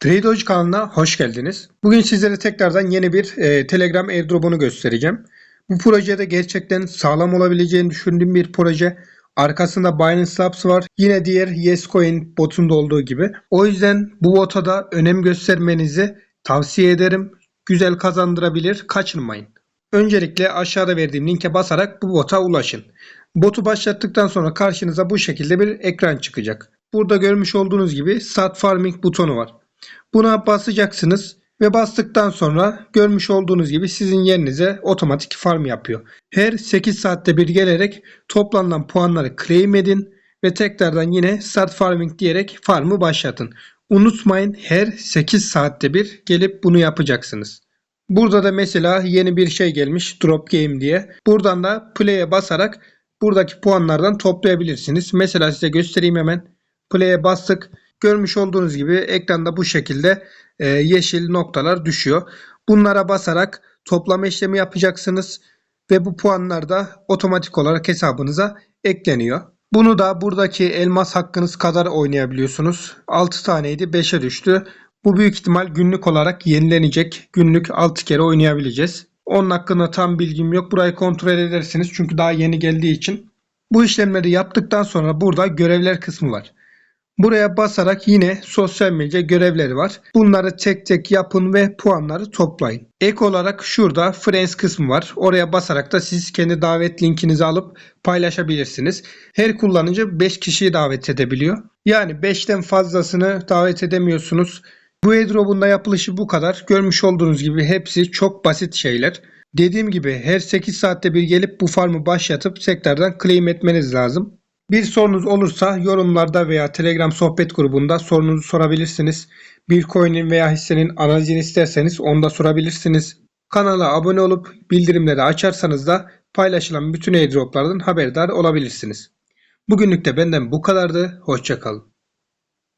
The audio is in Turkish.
Tradeoji kanalına hoş geldiniz. Bugün sizlere tekrardan yeni bir e, Telegram airdrop'unu göstereceğim. Bu projede gerçekten sağlam olabileceğini düşündüğüm bir proje. Arkasında Binance Labs var. Yine diğer Yescoin botunda olduğu gibi. O yüzden bu bota da önem göstermenizi tavsiye ederim. Güzel kazandırabilir. Kaçırmayın. Öncelikle aşağıda verdiğim linke basarak bu bota ulaşın. Botu başlattıktan sonra karşınıza bu şekilde bir ekran çıkacak. Burada görmüş olduğunuz gibi Start Farming butonu var. Buna basacaksınız ve bastıktan sonra görmüş olduğunuz gibi sizin yerinize otomatik farm yapıyor. Her 8 saatte bir gelerek toplanılan puanları claim edin ve tekrardan yine start farming diyerek farmı başlatın. Unutmayın her 8 saatte bir gelip bunu yapacaksınız. Burada da mesela yeni bir şey gelmiş drop game diye. Buradan da play'e basarak buradaki puanlardan toplayabilirsiniz. Mesela size göstereyim hemen. Play'e bastık. Görmüş olduğunuz gibi ekranda bu şekilde e, yeşil noktalar düşüyor. Bunlara basarak toplama işlemi yapacaksınız ve bu puanlar da otomatik olarak hesabınıza ekleniyor. Bunu da buradaki elmas hakkınız kadar oynayabiliyorsunuz. 6 taneydi 5'e düştü. Bu büyük ihtimal günlük olarak yenilenecek. Günlük 6 kere oynayabileceğiz. Onun hakkında tam bilgim yok. Burayı kontrol edersiniz çünkü daha yeni geldiği için. Bu işlemleri yaptıktan sonra burada görevler kısmı var. Buraya basarak yine sosyal medya görevleri var. Bunları tek tek yapın ve puanları toplayın. Ek olarak şurada Friends kısmı var. Oraya basarak da siz kendi davet linkinizi alıp paylaşabilirsiniz. Her kullanıcı 5 kişiyi davet edebiliyor. Yani 5'ten fazlasını davet edemiyorsunuz. Bu airdrop'un da yapılışı bu kadar. Görmüş olduğunuz gibi hepsi çok basit şeyler. Dediğim gibi her 8 saatte bir gelip bu farmı başlatıp tekrardan claim etmeniz lazım. Bir sorunuz olursa yorumlarda veya Telegram sohbet grubunda sorunuzu sorabilirsiniz. Bir coin'in veya hissenin analizini isterseniz onu da sorabilirsiniz. Kanala abone olup bildirimleri açarsanız da paylaşılan bütün airdroplardan haberdar olabilirsiniz. Bugünlük de benden bu kadardı. Hoşçakalın.